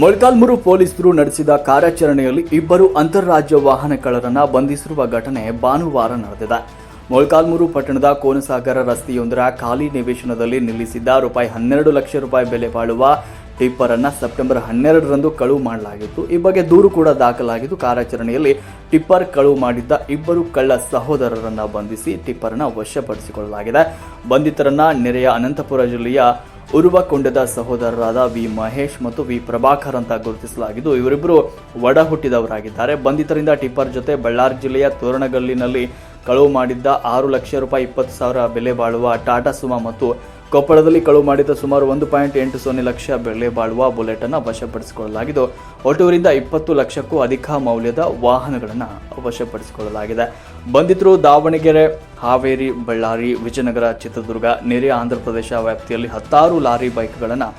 ಮೊಳಕಾಲ್ಮೂರು ಪೊಲೀಸರು ನಡೆಸಿದ ಕಾರ್ಯಾಚರಣೆಯಲ್ಲಿ ಇಬ್ಬರು ಅಂತಾರಾಜ್ಯ ವಾಹನ ಕಳ್ಳರನ್ನ ಬಂಧಿಸಿರುವ ಘಟನೆ ಭಾನುವಾರ ನಡೆದಿದೆ. ಮೊಳಕಾಲ್ಮೂರು ಪಟ್ಟಣದ ಕೋನಸಾಗರ ರಸ್ತೆಯೊಂದರ ಖಾಲಿ ನಿವೇಶನದಲ್ಲಿ ನಿಲ್ಲಿಸಿದ್ದ ರೂಪಾಯಿ ಹನ್ನೆರಡು ಲಕ್ಷ ರೂಪಾಯಿ ಬೆಲೆ ಬಾಳುವ ಟಿಪ್ಪರ್ ಅನ್ನ ಸೆಪ್ಟೆಂಬರ್ ಹನ್ನೆರಡರಂದು ಕಳುವು ಮಾಡಲಾಗಿತ್ತು. ಈ ಬಗ್ಗೆ ದೂರು ಕೂಡ ದಾಖಲಾಗಿದ್ದು, ಕಾರ್ಯಾಚರಣೆಯಲ್ಲಿ ಟಿಪ್ಪರ್ ಕಳುವು ಮಾಡಿದ್ದ ಇಬ್ಬರು ಕಳ್ಳ ಸಹೋದರರನ್ನ ಬಂಧಿಸಿ ಟಿಪ್ಪರ್ ವಶಪಡಿಸಿಕೊಳ್ಳಲಾಗಿದೆ. ಬಂಧಿತರನ್ನ ನೆರೆಯ ಅನಂತಪುರ ಜಿಲ್ಲೆಯ ಉರುವಕೊಂಡದ ಸಹೋದರರಾದ ವಿ ಮಹೇಶ್ ಮತ್ತು ವಿ ಪ್ರಭಾಕರ್ ಅಂತ ಗುರುತಿಸಲಾಗಿದ್ದು ಇವರಿಬ್ಬರು ಒಡ ಹುಟ್ಟಿದವರಾಗಿದ್ದಾರೆ ಬಂಧಿತರಿಂದ ಟಿಪ್ಪರ್ ಜೊತೆ ಬಳ್ಳಾರಿ ಜಿಲ್ಲೆಯ ತೋರಣಗಲ್ಲಿನಲ್ಲಿ ಕಳುವು ಮಾಡಿದ್ದ ಆರು ಲಕ್ಷ ರೂಪಾಯಿ ಇಪ್ಪತ್ತು ಸಾವಿರ ಬೆಲೆ ಬಾಳುವ ಟಾಟಾ ಸುಮಾ ಮತ್ತು ಕೊಪ್ಪಳದಲ್ಲಿ ಕಳುವು ಮಾಡಿದ ಸುಮಾರು ಒಂದು ಪಾಯಿಂಟ್ ಎಂಟು ಸೊನ್ನೆ ಲಕ್ಷ ಬೆಲೆ ಬಾಳುವ ಬುಲೆಟ್ ಅನ್ನು ವಶಪಡಿಸಿಕೊಳ್ಳಲಾಗಿದ್ದು ಒಟ್ಟೂರಿಂದ ಇಪ್ಪತ್ತು ಲಕ್ಷಕ್ಕೂ ಅಧಿಕ ಮೌಲ್ಯದ ವಾಹನಗಳನ್ನು ವಶಪಡಿಸಿಕೊಳ್ಳಲಾಗಿದೆ. ಬಂಧಿತರು ದಾವಣಗೆರೆ ಹಾವೇರಿ ಬಳ್ಳಾರಿ ವಿಜಯನಗರ ಚಿತ್ರದುರ್ಗ ನೆರೆಯ ಆಂಧ್ರಪ್ರದೇಶ ವ್ಯಾಪ್ತಿಯಲ್ಲಿ ಹತ್ತಾರು ಲಾರಿ ಬೈಕ್ಗಳನ್ನು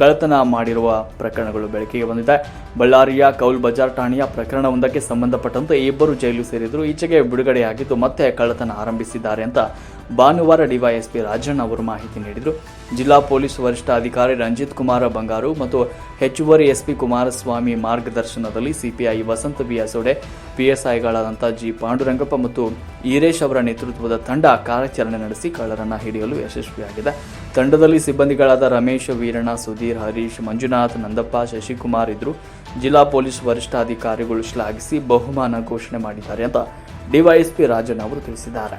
ಕಳ್ಳತನ ಮಾಡಿರುವ ಪ್ರಕರಣಗಳು ಬೆಳಕಿಗೆ ಬಂದಿದೆ. ಬಳ್ಳಾರಿಯ ಕೌಲ್ ಬಜಾರ್ ಠಾಣೆಯ ಪ್ರಕರಣವೊಂದಕ್ಕೆ ಸಂಬಂಧಪಟ್ಟಂತೆ ಇಬ್ಬರು ಜೈಲು ಸೇರಿದ್ರು. ಈಚೆಗೆ ಬಿಡುಗಡೆಯಾಗಿದ್ದು ಮತ್ತೆ ಕಳ್ಳತನ ಆರಂಭಿಸಿದ್ದಾರೆ ಅಂತ ಭಾನುವಾರ ಡಿವೈಎಸ್ಪಿ ರಾಜಣ್ಣ ಅವರು ಮಾಹಿತಿ ನೀಡಿದರು. ಜಿಲ್ಲಾ ಪೊಲೀಸ್ ವರಿಷ್ಠಾಧಿಕಾರಿ ರಂಜಿತ್ ಕುಮಾರ ಬಂಗಾರು ಮತ್ತು ಹೆಚ್ಚುವರಿ ಎಸ್ಪಿ ಕುಮಾರಸ್ವಾಮಿ ಮಾರ್ಗದರ್ಶನದಲ್ಲಿ ಸಿಪಿಐ ವಸಂತ ಬಿ ಅಸೋಡೆ ಪಿಎಸ್ಐಗಳಾದಂಥ ಜಿ ಪಾಂಡುರಂಗಪ್ಪ ಮತ್ತು ಈರೇಶ್ ಅವರ ನೇತೃತ್ವದ ತಂಡ ಕಾರ್ಯಾಚರಣೆ ನಡೆಸಿ ಕಳ್ಳರನ್ನು ಹಿಡಿಯಲು ಯಶಸ್ವಿಯಾಗಿದೆ. ತಂಡದಲ್ಲಿ ಸಿಬ್ಬಂದಿಗಳಾದ ರಮೇಶ್ ವೀರಣ್ಣ, ಸುಧೀರ್, ಹರೀಶ್, ಮಂಜುನಾಥ್, ನಂದಪ್ಪ, ಶಶಿಕುಮಾರ್ ಇದ್ರು ಜಿಲ್ಲಾ ಪೊಲೀಸ್ ವರಿಷ್ಠಾಧಿಕಾರಿಗಳು ಶ್ಲಾಘಿಸಿ ಬಹುಮಾನ ಘೋಷಣೆ ಮಾಡಿದ್ದಾರೆ ಅಂತ ಡಿವೈಎಸ್ಪಿ ರಾಜನ್ ಅವರು ತಿಳಿಸಿದ್ದಾರೆ.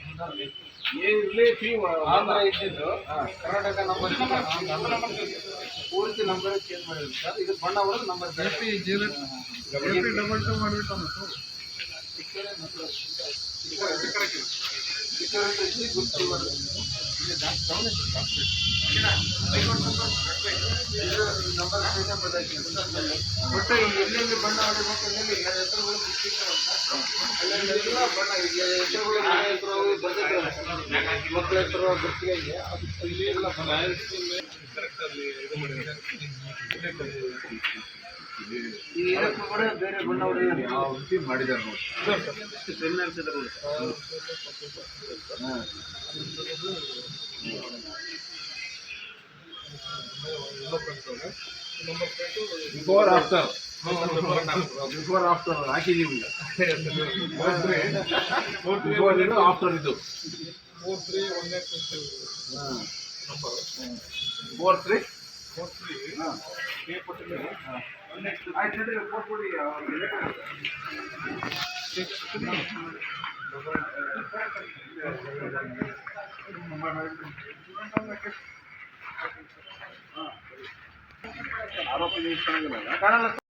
ಆಂಧ್ರ ಇದ್ದಿದ್ದು ಕರ್ನಾಟಕ ನಂಬರ್ ಪೂರ್ತಿ ನಂಬರ್ ಚೇಂಜ್ ಮಾಡಿದ್ರು ಸರ್ ಇದು ಬಣ್ಣ ಹೊಡೆದು ನಂಬರ್ ಡಬಲ್ ಟು ಮಾಡಿಬಿಟ್ಟು ಒಟ್ಟು ಎಲ್ಲೆಲ್ಲಿ ಬಣ್ಣ ಹೊಡಿಬೇಕು ಎಲ್ಲೆಲ್ಲಿ ಹೆಸರುಗಳು ಅಲ್ಲೆಲ್ಲ ಬಣ್ಣ ಹೆಸರುಗಳು ಹೆಸರು ಬರ್ದಿದ್ದಾರೆ ಮಕ್ಕಳ ಹೆಸರು ಗುರ್ತಿಗೆ ಅದು ಇಲ್ಲಿ ಎಲ್ಲ ಬಣ್ಣ ಈ ಇದಕ್ಕೂ ಕೂಡ ಬೇರೆ ಅನ್ಸಿದ್ರು ಬಿಫೋರ್ ಆಫ್ಟರ್ ಬಿಫೋರ್ ಆಫ್ಟರ್ ಹಾಕಿದೀವಿ ಈಗ ಇದು ಆಫ್ಟರ್ ಇದು ಫೋರ್ ತ್ರೀ ಆಯ್ತು ನಡೀರಿ, ಫೋರ್ ಕೊಡಿ ಅವ್ರಿಗೆ. ಆರೋಪಿ ಕಾಣಲ್ಲ